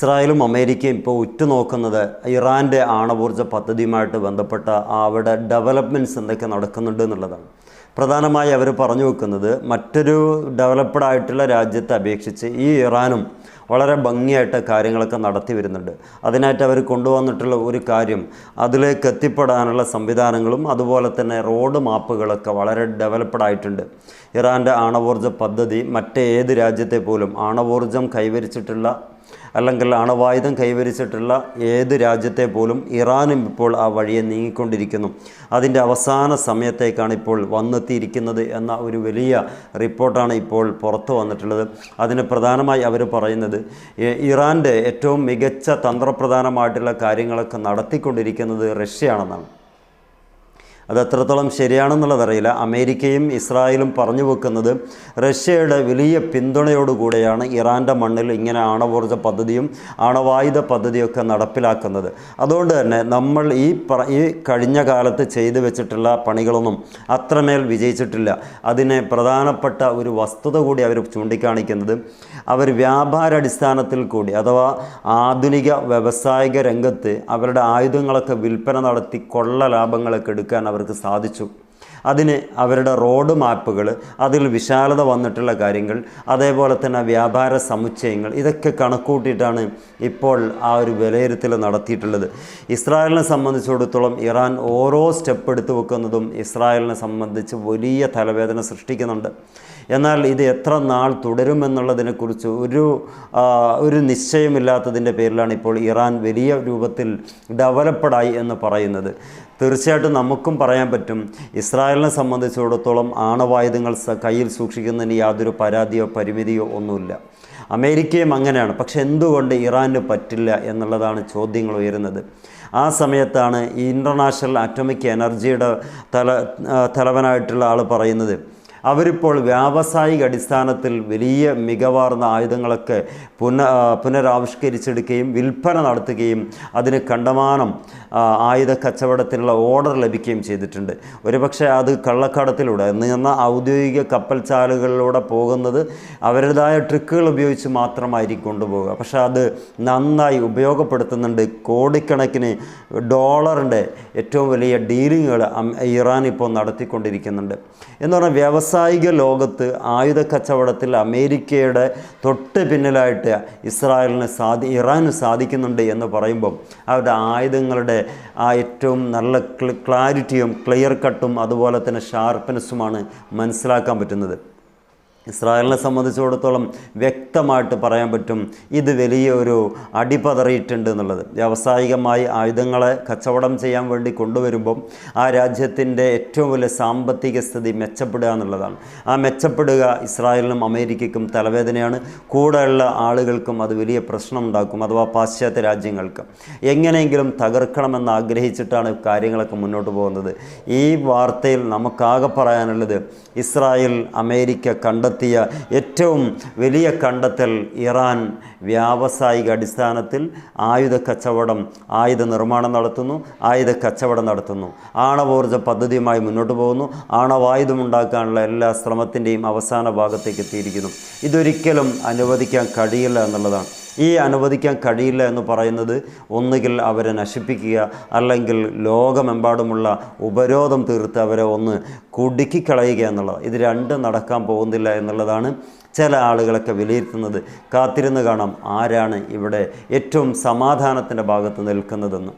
ഇസ്രായേലും അമേരിക്കയും ഇപ്പോൾ ഉറ്റുനോക്കുന്നത് ഇറാന്റെ ആണവോർജ പദ്ധതിയുമായിട്ട് ബന്ധപ്പെട്ട അവിടെ ഡെവലപ്മെന്റ്സ് എന്തൊക്കെ നടക്കുന്നുണ്ട് എന്നുള്ളതാണ്. പ്രധാനമായി അവർ പറഞ്ഞു വെക്കുന്നത് മറ്റൊരു ഡെവലപ്ഡ് ആയിട്ടുള്ള രാജ്യത്തെ അപേക്ഷിച്ച് ഈ ഇറാനും വളരെ ഭംഗിയായിട്ട് കാര്യങ്ങളൊക്കെ നടത്തി വരുന്നുണ്ട്. അതിനായിട്ട് അവർ കൊണ്ടുവന്നിട്ടുള്ള ഒരു കാര്യം അതിലേക്ക് എത്തിപ്പെടാനുള്ള സംവിധാനങ്ങളും അതുപോലെ തന്നെ റോഡ് മാപ്പുകളൊക്കെ വളരെ ഡെവലപ്ഡ് ആയിട്ടുണ്ട്. ഇറാന്റെ ആണവോർജ പദ്ധതി മറ്റേത് രാജ്യത്തെ പോലും ആണവോർജം കൈവരിച്ചിട്ടുള്ള അല്ലെങ്കിൽ അണവായുധം കൈവരിച്ചിട്ടുള്ള ഏത് രാജ്യത്തെ പോലും ഇറാനും ഇപ്പോൾ ആ വഴിയെ നീങ്ങിക്കൊണ്ടിരിക്കുന്നു. അതിന്റെ അവസാന സമയത്തേക്കാണ് ഇപ്പോൾ വന്നെത്തിയിരിക്കുന്നത് എന്ന ഒരു വലിയ റിപ്പോർട്ടാണ് ഇപ്പോൾ പുറത്തു വന്നിട്ടുള്ളത്. അതിന് പ്രധാനമായി അവർ പറയുന്നത് ഇറാന്റെ ഏറ്റവും മികച്ച തന്ത്രപ്രധാനമായിട്ടുള്ള കാര്യങ്ങളൊക്കെ നടത്തിക്കൊണ്ടിരിക്കുന്നത് റഷ്യയാണെന്നാണ്. അത് എത്രത്തോളം ശരിയാണെന്നുള്ളതറിയില്ല. അമേരിക്കയും ഇസ്രായേലും പറഞ്ഞു വെക്കുന്നത് റഷ്യയുടെ വലിയ പിന്തുണയോടുകൂടെയാണ് ഇറാന്റെ മണ്ണിൽ ഇങ്ങനെ ആണവോർജ പദ്ധതിയും ആണവായുധ പദ്ധതിയൊക്കെ നടപ്പിലാക്കുന്നത്. അതുകൊണ്ട് തന്നെ നമ്മൾ ഈ ഈ കഴിഞ്ഞ കാലത്ത് ചെയ്തു വെച്ചിട്ടുള്ള പണികളൊന്നും അത്രമേൽ വിജയിച്ചിട്ടില്ല. അതിനെ പ്രധാനപ്പെട്ട ഒരു വസ്തുത കൂടി അവർ ചൂണ്ടിക്കാണിക്കുന്നത് അവർ വ്യാപാരാടിസ്ഥാനത്തിൽ കൂടി അഥവാ ആധുനിക വ്യവസായിക രംഗത്ത് അവരുടെ ആയുധങ്ങളൊക്കെ വിൽപ്പന നടത്തി കൊള്ള ലാഭങ്ങളൊക്കെ എടുക്കാൻ അവർക്ക് സാധിച്ചു. അതിന് അവരുടെ റോഡ് മാപ്പുകൾ അതിൽ വിശാലത വന്നിട്ടുള്ള കാര്യങ്ങൾ അതേപോലെ തന്നെ വ്യാപാര സമുച്ചയങ്ങൾ ഇതൊക്കെ കണക്കൂട്ടിയിട്ടാണ് ഇപ്പോൾ ആ ഒരു വിലയിരുത്തൽ നടത്തിയിട്ടുള്ളത്. ഇസ്രായേലിനെ സംബന്ധിച്ചിടത്തോളം ഇറാൻ ഓരോ സ്റ്റെപ്പ് എടുത്തു വെക്കുന്നതും ഇസ്രായേലിനെ സംബന്ധിച്ച് വലിയ തലവേദന സൃഷ്ടിക്കുന്നുണ്ട്. എന്നാൽ ഇത് എത്ര നാൾ തുടരുമെന്നുള്ളതിനെക്കുറിച്ച് ഒരു ഒരു നിശ്ചയമില്ലാത്തതിന്റെ പേരിലാണ് ഇപ്പോൾ ഇറാൻ വലിയ രൂപത്തിൽ ഡെവലപ്പഡായി എന്ന് പറയുന്നത്. തീർച്ചയായിട്ടും നമുക്കും പറയാൻ പറ്റും ഇസ്രായേലിനെ സംബന്ധിച്ചിടത്തോളം ആണവായുധങ്ങൾ കയ്യിൽ സൂക്ഷിക്കുന്നതിന് യാതൊരു പരാതിയോ പരിമിതിയോ ഒന്നുമില്ല. അമേരിക്കയും അങ്ങനെയാണ്. പക്ഷെ എന്തുകൊണ്ട് ഇറാന് പറ്റില്ല എന്നുള്ളതാണ് ചോദ്യങ്ങൾ ഉയരുന്നത്. ആ സമയത്താണ് ഈ ഇന്റർനാഷണൽ അറ്റോമിക് എനർജിയുടെ തല തലവനായിട്ടുള്ള ആൾ പറയുന്നത്. അവരിപ്പോൾ വ്യാവസായിക അടിസ്ഥാനത്തിൽ വലിയ മികവാർന്ന ആയുധങ്ങളൊക്കെ പുന പുനരാവിഷ്കരിച്ചെടുക്കുകയും വിൽപ്പന നടത്തുകയും അതിന് കണ്ടമാനം ആയുധ കച്ചവടത്തിനുള്ള ഓർഡർ ലഭിക്കുകയും ചെയ്തിട്ടുണ്ട്. ഒരുപക്ഷെ അത് കള്ളക്കടത്തിലൂടെ നിന്ന ഔദ്യോഗിക കപ്പൽ ചാലുകളിലൂടെ പോകുന്നത് അവരുടേതായ ട്രിക്കുകൾ ഉപയോഗിച്ച് മാത്രമായിരിക്കും കൊണ്ടുപോകുക പക്ഷേ അത് നന്നായി ഉപയോഗപ്പെടുത്തുന്നുണ്ട്. കോടിക്കണക്കിന് ഡോളറിന്റെ ഏറ്റവും വലിയ ഡീലിങ്ങുകൾ ഇറാൻ ഇപ്പോൾ നടത്തിക്കൊണ്ടിരിക്കുന്നുണ്ട്. എന്ന് പറഞ്ഞാൽ വ്യാവസായിക ലോകത്ത് ആയുധ കച്ചവടത്തിൽ അമേരിക്കയുടെ തൊട്ട് പിന്നിലായിട്ട് ഇസ്രായേലിന് സാധി ഇറാന് സാധിക്കുന്നുണ്ട് എന്ന് പറയുമ്പം അവരുടെ ആയുധങ്ങളുടെ ആ ഏറ്റവും നല്ല ക്ലാരിറ്റിയും ക്ലിയർ കട്ടും അതുപോലെ തന്നെ ഷാർപ്പ്നെസ്സുമാണ് മനസ്സിലാക്കാൻ പറ്റുന്നത്. ഇസ്രായേലിനെ സംബന്ധിച്ചിടത്തോളം വ്യക്തമായിട്ട് പറയാൻ പറ്റും ഇത് വലിയൊരു അടിപതറിയിട്ടുണ്ട് എന്നുള്ളത്. വ്യാവസായികമായി ആയുധങ്ങളെ കച്ചവടം ചെയ്യാൻ വേണ്ടി കൊണ്ടുവരുമ്പം ആ രാജ്യത്തിന്റെ ഏറ്റവും വലിയ സാമ്പത്തിക സ്ഥിതി മെച്ചപ്പെടുക എന്നുള്ളതാണ്. ആ മെച്ചപ്പെടുക ഇസ്രായേലിനും അമേരിക്കയ്ക്കും തലവേദനയാണ്. കൂടെയുള്ള ആളുകൾക്കും അത് വലിയ പ്രശ്നം ഉണ്ടാക്കും അഥവാ പാശ്ചാത്യ രാജ്യങ്ങൾക്ക്. എങ്ങനെയെങ്കിലും തകർക്കണമെന്ന് ആഗ്രഹിച്ചിട്ടാണ് കാര്യങ്ങളൊക്കെ മുന്നോട്ട് പോകുന്നത്. ഈ വാർത്തയിൽ നമുക്കാകെ പറയാനുള്ളത് ഇസ്രായേൽ അമേരിക്ക കണ്ടെത്തിയ ഏറ്റവും വലിയ കണ്ടെത്തൽ ഇറാൻ വ്യാവസായിക അടിസ്ഥാനത്തിൽ ആയുധ കച്ചവടം ആയുധ നിർമ്മാണം നടത്തുന്നു ആയുധ കച്ചവടം നടത്തുന്നു. ആണവോർജ പദ്ധതിയുമായി മുന്നോട്ട് പോകുന്നു. ആണവായുധം ഉണ്ടാക്കാനുള്ള എല്ലാ ശ്രമത്തിന്റെയും അവസാന ഭാഗത്തേക്ക് എത്തിയിരിക്കുന്നു. ഇതൊരിക്കലും അനുവദിക്കാൻ കഴിയില്ല എന്നുള്ളതാണ്. ഈ അനുവദിക്കാൻ കഴിയില്ല എന്ന് പറയുന്നത് ഒന്നുകിൽ അവരെ നശിപ്പിക്കുക അല്ലെങ്കിൽ ലോകമെമ്പാടുമുള്ള ഉപരോധം തീർത്ത് അവരെ ഒന്ന് കുടുക്കിക്കളയുക എന്നുള്ളത്. ഇത് രണ്ടും നടക്കാൻ പോകുന്നില്ല എന്നുള്ളതാണ് ചില ആളുകളൊക്കെ വിലയിരുത്തുന്നത്. കാത്തിരുന്ന് കാണാം ആരാണ് ഇവിടെ ഏറ്റവും സമാധാനത്തിന്റെ ഭാഗത്ത് നിൽക്കുന്നതെന്ന്.